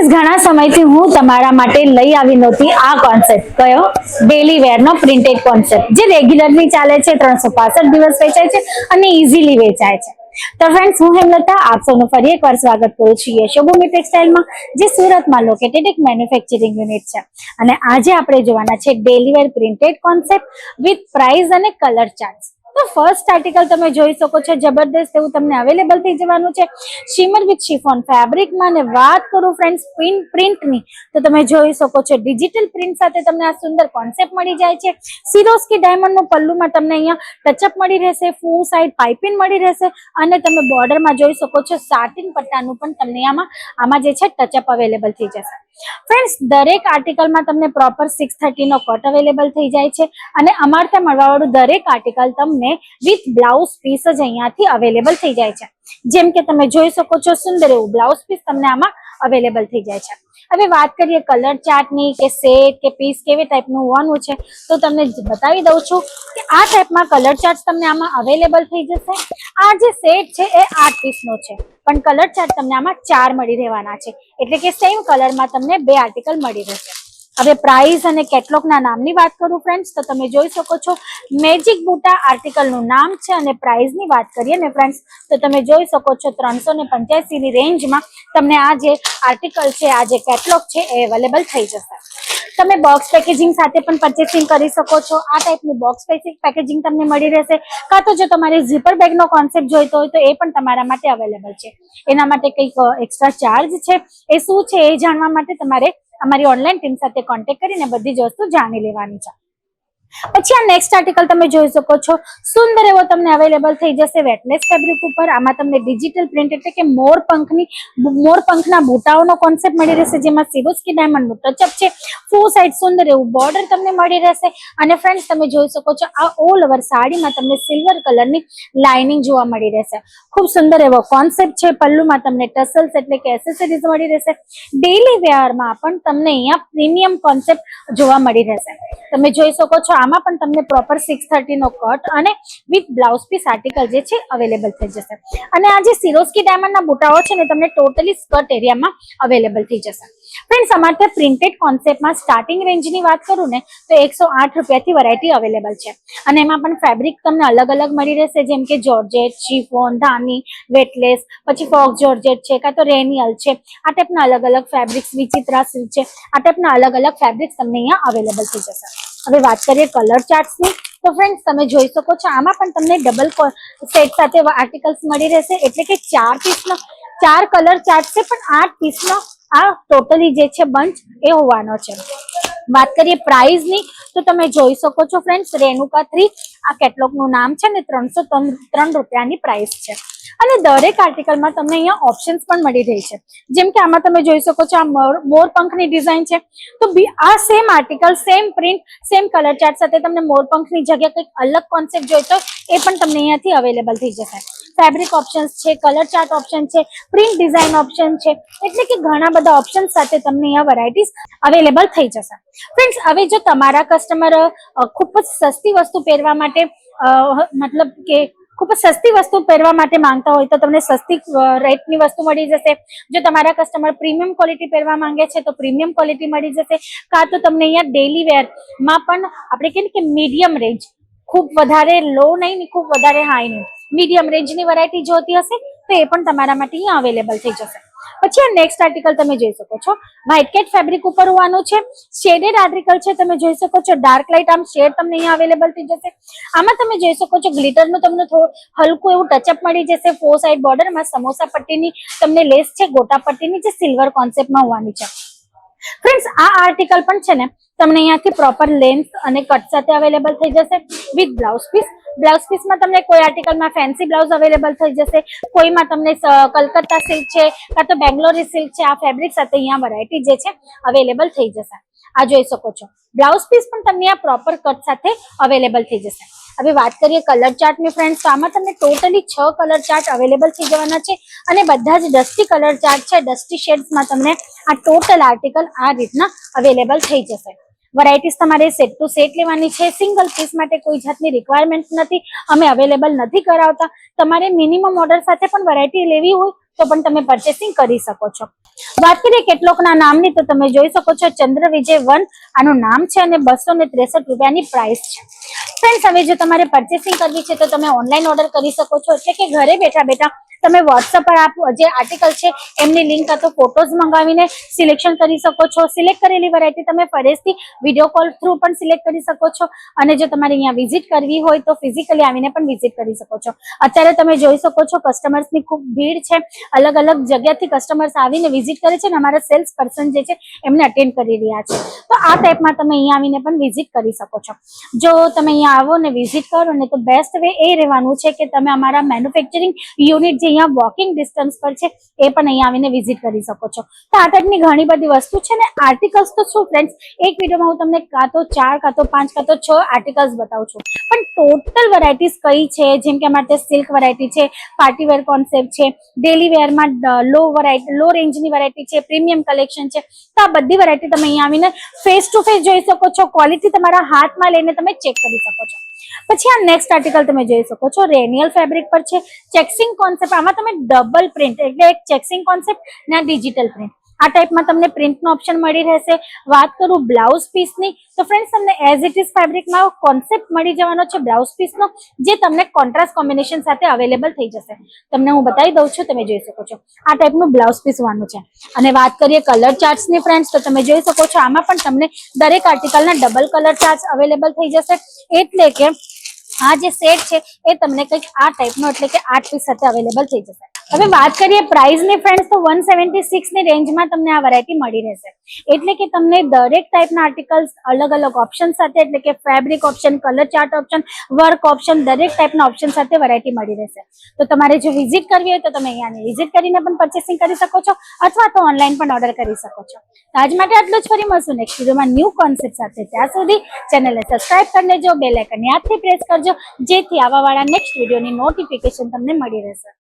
Friends ઘણા સમયથી હું તમારા માટે લઈ આવી નહોતી આ કોન્સેપ્ટ કયો? ડેલી વેર નો પ્રિન્ટેડ કોન્સેપ્ટ જે રેગ્યુલરલી ચાલે છે, ત્રણસો દિવસ વેચાય છે અને ઇઝીલી વેચાય છે. તો ફ્રેન્ડ્સ હું હેમલતા, આપ સૌનું ફરી એકવાર સ્વાગત કરું છું યશોભૂમિ ટેક્સટાઇલમાં જે સુરતમાં લોકેટેડ એક મેન્યુફેક્ચરિંગ યુનિટ છે. અને આજે આપણે જોવાના છે daily wear printed concept with price અને કલર ચાર્ટ્સ તો ફર્સ્ટ આર્ટિકલ તમે જોઈ શકો છો, જબરદસ્ત એવું તમને અવેલેબલ થઈ જવાનું છે. શિમર વિથ શિફોન ફેબ્રિકમાં ને વાત કરું ફ્રેન્ડ્સ પ્રિન્ટ પ્રિન્ટની તો તમે જોઈ શકો છો ડિજિટલ પ્રિન્ટ સાથે તમને આ સુંદર કોન્સેપ્ટ મળી જાય છે. સિરોસ્કી ડાયમંડનું પલ્લુમાં તમને અહીંયા ટચઅપ મળી રહેશે ફૂલ સાઈડ પાઇપિંગ મળી રહેશે અને તમે બોર્ડરમાં જોઈ શકો છો સાટિન પટ્ટાનું પણ તમને આમાં આમાં જે છે ટચઅપ અવેલેબલ થઈ જશે. ફ્રેન્ડ્સ, દરેક આર્ટિકલમાં તમને પ્રોપર સિક્સ થર્ટીનો કટ અવેલેબલ થઈ જાય છે અને અમારે ત્યાં મળવાવાળું દરેક આર્ટિકલ તમને વિથ બ્લાઉઝ પીસ જ અહીંયાથી અવેલેબલ થઈ જાય છે. જેમ કે તમે જોઈ શકો છો, સુંદર એવું બ્લાઉઝ પીસ તમને આમાં અવેલેબલ થઈ જાય છે. હવે વાત કરીએ કલર ચાર્ટની કે સેટ કે પીસ કેવી ટાઈપનું હોવાનું છે, તો તમને બતાવી દઉં છું કે આ ટાઈપમાં કલર ચાર્ટ તમને આમાં અવેલેબલ થઈ જશે. આ જે સેટ છે એ આઠ પીસનો છે, પણ કલર ચાર્ટ તમને આમાં ચાર મળી રહેવાના છે. એટલે કે સેમ કલરમાં તમને બે આર્ટિકલ મળી રહેશે. હવે પ્રાઇસ અને કેટલોગના નામની વાત કરું ફ્રેન્ડ્સ તો તમે જોઈ શકો છો મેજિક બુટા આર્ટિકલનું નામ છે અને પ્રાઇસની વાત કરીએ ને ફ્રેન્ડ્સ તો તમે જોઈ શકો છો ત્રણસો ને પંચ્યાસીની રેન્જમાં તમને આ જે આર્ટિકલ છે, આ જે કેટલોગ છે, એ અવેલેબલ થઈ જશે. તમે બોક્સ પેકેજિંગ સાથે પણ પરચેસિંગ કરી શકો છો. આ ટાઈપની બોક્સ પેકેજિંગ તમને મળી રહેશે. કાં તો જો તમારે ઝીપર બેગનો કોન્સેપ્ટ જોઈતો હોય તો એ પણ તમારા માટે અવેલેબલ છે. એના માટે કંઈક એક્સ્ટ્રા ચાર્જ છે. એ શું છે એ જાણવા માટે તમારે અમારી ઓનલાઈન ટીમ સાથે કોન્ટેક્ટ કરીને બધી જ વસ્તુ જાણી લેવાની છે. પછી આ નેક્સ્ટ આર્ટિકલ તમે જોઈ શકો છો. સુંદર એવો તમને અવેલેબલ થઈ જશે વેટલેસ ફેબ્રિક ઉપર. આમાં તમને ડિજિટલ પ્રિન્ટ એટલે કે મોર પંખની, મોર પંખના બુટાઓનો કોન્સેપ્ટ મળી રહેશે, જેમાં સિરોસ્કી ડાયમંડનું ટચઅપ છે. ફોર સાઈડ સુંદર એવું બોર્ડર તમને મળી રહેશે. અને ફ્રેન્ડ્સ તમે જોઈ શકો છો આ ઓલ ઓવર સાડીમાં તમને સિલ્વર કલરની લાઇનિંગ જોવા મળી રહેશે. ખૂબ સુંદર એવો કોન્સેપ્ટ છે. પલ્લુમાં તમને ટસલ્સ એટલે કે એસેસરીઝ મળી રહેશે. ડેઇલી વેરમાં પણ તમને અહીંયા પ્રીમિયમ કોન્સેપ્ટ જોવા મળી રહેશે. તમે જોઈ શકો છો આમાં પણ તમને પ્રોપર સિક્સ થર્ટીનો કટ અને વિથ બ્લાઉઝ પીસ આર્ટિકલ જે છે અવેલેબલ થઈ જશે. અને આ જે સિરોસ્કી ડાયમંડના બુટાઓ છે ને, તમને ટોટલી સ્કર્ટ એરિયામાં અવેલેબલ થઈ જશે. ફ્રેન્ડ્સ અમારે પ્રિન્ટેડ કોન્સેપ્ટમાં સ્ટાર્ટિંગ રેન્જની વાત કરું ને, તો એકસો આઠ રૂપિયાથી વેરાયટી અવેલેબલ છે. અને એમાં પણ ફેબ્રિક તમને અલગ અલગ મળી રહેશે, જેમ કે જોર્જેટ શીફોન ધાની વેટલેસ પછી ફોક્સ જોર્જેટ છે, કાં તો રેનિયલ છે. આ ટાઈપના અલગ અલગ ફેબ્રિક્સ વિચિત્રા સિલ્ક છે. આ ટાઈપના અલગ અલગ ફેબ્રિક્સ તમને અહીંયા અવેલેબલ થઈ જશે. હવે વાત કરીએ કલર ચાર્ટ્સની તો ફ્રેન્ડ્સ તમે જોઈ શકો છો, આમાં પણ તમને ડબલ સેટ સાથે આર્ટિકલ્સ મળી રહેશે. એટલે કે ચાર પીસનો ચાર કલર ચાર્ટ છે, પણ આઠ પીસનો આ ટોટલી જે છે બંચ એ હોવાનો છે. વાત કરીએ પ્રાઇઝની તો તમે જોઈ શકો છો ફ્રેન્ડ્સ રેણુકા થ્રી આ કેટલોગનું નામ છે ને ત્રણસો ત્રણ રૂપિયાની પ્રાઇસ છે. અને દરેક આર્ટિકલમાં તમને અહીંયા ઓપ્શન્સ પણ મળી રહી છે. જેમ કે આમાં તમે જોઈ શકો છો આ મોર પંખની ડિઝાઇન છે. તો આ same article same print same colour chart સાથે તમને મોરપંખની જગ્યા કંઈક અલગ કોન્સેપ્ટ જોઈતો એ પણ તમને અહીંયાથી અવેલેબલ થઈ જશે. ફેબ્રિક ઓપ્શન્સ છે કલર ચાર્ટ ઓપ્શન છે પ્રિન્ટ ડિઝાઇન ઓપ્શન છે. એટલે કે ઘણા બધા ઓપ્શન સાથે તમને અહીંયા વેરાયટીઝ અવેલેબલ થઈ જશે. ફ્રેન્ડ્સ હવે જો તમારા કસ્ટમર ખૂબ જ સસ્તી વસ્તુ પહેરવા માટે મતલબ કે ખૂબ સસ્તી વસ્તુ પહેરવા માટે માંગતા હોય તો તમને સસ્તી રેટની વસ્તુ મળી જશે. જો તમારા કસ્ટમર પ્રીમિયમ ક્વોલિટી પહેરવા માંગે છે તો પ્રીમિયમ ક્વોલિટી મળી જશે. કાં તો તમને અહીંયા ડેલી વેરમાં પણ આપણે કહીએ કે મીડિયમ રેન્જ ખૂબ વધારે લો નહીં ને ખૂબ વધારે હાઈ નહીં. મીડિયમ રેન્જની વેરાયટી જોતી હશે તો એ પણ તમારા માટે અહીંયા અવેલેબલ થઈ જશે. પછી આ નેક્સ્ટ આર્ટિકલ તમે જોઈ શકો છો. વ્હાઇટ કેટ ફેબ્રિક ઉપર હોવાનું છે. શેડેડ આર્ટિકલ છે, તમે જોઈ શકો છો. ડાર્ક લાઇટ આમ શેડ તમને અહીંયા અવેલેબલ થઈ જશે. આમાં તમે જોઈ શકો છો ગ્લિટરનું તમને થોડું હલકું એવું ટચઅપ મળી જશે. ફોર સાઇડ બોર્ડરમાં સમોસા પટ્ટીની તમને લેસ છે, ગોટા પટ્ટીની જે સિલ્વર કોન્સેપ્ટમાં હોવાની છે. ફ્રેન્ડ્સ આ આર્ટિકલ પણ છે ને, તમને અહીંયાથી પ્રોપર લેન્થ અને કટ સાથે અવેલેબલ થઈ જશે વિથ બ્લાઉઝ પીસ બ્લાઉઝ પીસમાં તમને કોઈ આર્ટિકલમાં ફેન્સી બ્લાઉઝ અવેલેબલ થઈ જશે, કોઈમાં તમને કલકત્તા સિલ્ક છે, કાં તો બેંગ્લોરી સિલ્ક છે, આ ફેબ્રિક સાથે અહીંયા વેરાયટી જે છે અવેલેબલ થઈ જશે. આ જોઈ શકો છો. બ્લાઉઝ પીસ પણ તમને આ પ્રોપર કટ સાથે અવેલેબલ થઈ જશે. હવે વાત કરીએ કલર ચાર્ટની ફ્રેન્ડ્સ તો આમાં તમને ટોટલી છ કલર ચાર્ટ અવેલેબલ થઈ જવાના છે અને બધા જ ડસ્ટી કલર ચાર્ટ છે ડસ્ટી શેડ્સમાં તમને આ ટોટલ આર્ટિકલ આ રીતના અવેલેબલ થઈ જશે. વેરાયટીઝ તમારે સેટ ટુ સેટ લેવાની છે. સિંગલ પીસ માટે કોઈ જાતની રિક્વાયરમેન્ટ નથી. અમે અવેલેબલ નથી કરાવતા. તમારે મિનિમમ ઓર્ડર સાથે પણ વેરાયટી લેવી હોય તો પણ તમે પરચેસિંગ કરી શકો છો. વાત કરીએ કેટલોકના નામની, તો તમે જોઈ શકો છો ચંદ્ર વિજય વન, આનું નામ છે અને બસો ને ત્રેસઠ રૂપિયાની પ્રાઇસ છે. ફ્રેન્ડ્સ હવે જો તમારે પરચેસિંગ કરવી છે, તો તમે ઓનલાઈન ઓર્ડર કરી શકો છો. એટલે કે ઘરે બેઠા બેઠા તમે વોટ્સઅપ પર આપ જે આર્ટિકલ છે, એમની લિંક અથવા ફોટોઝ મંગાવીને સિલેક્શન કરી શકો છો. સિલેક્ટ કરેલી વેરાયટી તમે ફરેજથી વીડિયો કોલ થ્રુ પણ સિલેક્ટ કરી શકો છો. અને જો તમારે અહીંયા વિઝિટ કરવી હોય, તો ફિઝિકલી આવીને પણ વિઝિટ કરી શકો છો. અત્યારે તમે જોઈ શકો છો કસ્ટમર્સની ખૂબ ભીડ છે. અલગ અલગ જગ્યાથી કસ્ટમર્સ આવીને વિઝિટ કરે છે અને અમારા સેલ્સ પર્સન જે છે એમને અટેન્ડ કરી રહ્યા છે. તો આ ટાઈપમાં તમે અહીંયા આવીને પણ વિઝિટ કરી શકો છો. જો તમે અહીંયા આવો ને વિઝિટ કરો ને તો બેસ્ટ વે એ રહેવાનું છે કે તમે અમારા મેન્યુફેક્ચરિંગ યુનિટ જે અહીંયા વોકિંગ ડિસ્ટન્સ પર છે, એ પણ અહીંયા આવીને વિઝિટ કરી શકો છો. તો આ ટાઈપની ઘણી બધી વસ્તુ છે ને આર્ટિકલ્સ તો શું ફ્રેન્ડ્સ એક વિડીયોમાં હું તમને કાં તો ચાર, કાં તો પાંચ, કાં તો છ આર્ટિકલ્સ બતાવું છું. પણ ટોટલ વેરાયટીઝ કઈ છે? જેમ કે અમારે સિલ્ક વેરાયટી છે પાર્ટી વેર કોન્સેપ્ટ છે ડેલી વેરમાં લો વેરાયટી લો રેન્જની વેરાયટી છે પ્રીમિયમ કલેક્શન છે. તો આ બધી વેરાયટી તમે અહીંયા આવીને ફેસ ટુ ફેસ જોઈ શકો છો. ક્વોલિટી તમારા હાથમાં લઈને તમે ચેક કરી શકો છો. પછી આ નેક્સ્ટ આર્ટિકલ તમે જોઈ શકો છો. રેનિયલ ફેબ્રિક પર છે. ચેક્સિંગ કોન્સેપ્ટ આમાં તમે ડબલ પ્રિન્ટ એટલે એક ચેક્સિંગ કોન્સેપ્ટ ને ડિજિટલ પ્રિન્ટ આ ટાઈપમાં તમને પ્રિન્ટનો ઓપ્શન મળી રહેશે. વાત કરું બ્લાઉઝ પીસની તો ફ્રેન્ડ્સ તમને એઝ ઇટ ઇઝ ફેબ્રિકમાં કોન્સેપ્ટ મળી જવાનો છે બ્લાઉઝ પીસનો જે તમને કોન્ટ્રાસ્ટ કોમ્બિનેશન સાથે અવેલેબલ થઈ જશે. તમને હું બતાવી દઉં છું, તમે જોઈ શકો છો. આ ટાઈપનું બ્લાઉઝ પીસ વાનું છે. અને વાત કરીએ કલર ચાર્ટ્સની ફ્રેન્ડ્સ તો તમે જોઈ શકો છો, આમાં પણ તમને દરેક આર્ટિકલના ડબલ કલર ચાર્ટ્સ અવેલેબલ થઈ જશે. એટલે કે આ જે સેટ છે, એ તમને કંઈક આ ટાઈપનો એટલે કે આઠ પીસ સાથે અવેલેબલ થઈ જશે. હવે વાત કરીએ પ્રાઇસની ફ્રેન્ડ્સ તો વનની સિક્સની રેન્જમાં તમને આ વેરાયટી મળી રહેશે. એટલે કે તમને દરેક ટાઈપના આર્ટિકલ્સ અલગ અલગ ઓપ્શન સાથે, એટલે કે fabric option colour chart option work option દરેક ટાઈપના ઓપ્શન સાથે વેરાયટી મળી રહેશે. તો તમારે જો વિઝિટ કરવી હોય તો તમે અહીંયા વિઝિટ કરીને પણ પરચેસિંગ કરી શકો છો, અથવા તો ઓનલાઈન પણ ઓર્ડર કરી શકો છો. તો આજ માટે આટલું જ ફરી મળશું નેક્સ્ટ વિડીયોમાં ન્યૂ કોન્સેપ્ટ સાથે. ત્યાં સુધી ચેનલને સબસ્ક્રાઇબ કરી લેજો બે લાઇકન યાદથી પ્રેસ કરજો, જેથી આવા વાળા નેક્સ્ટ વિડીયોની નોટિફિકેશન તમને મળી રહેશે.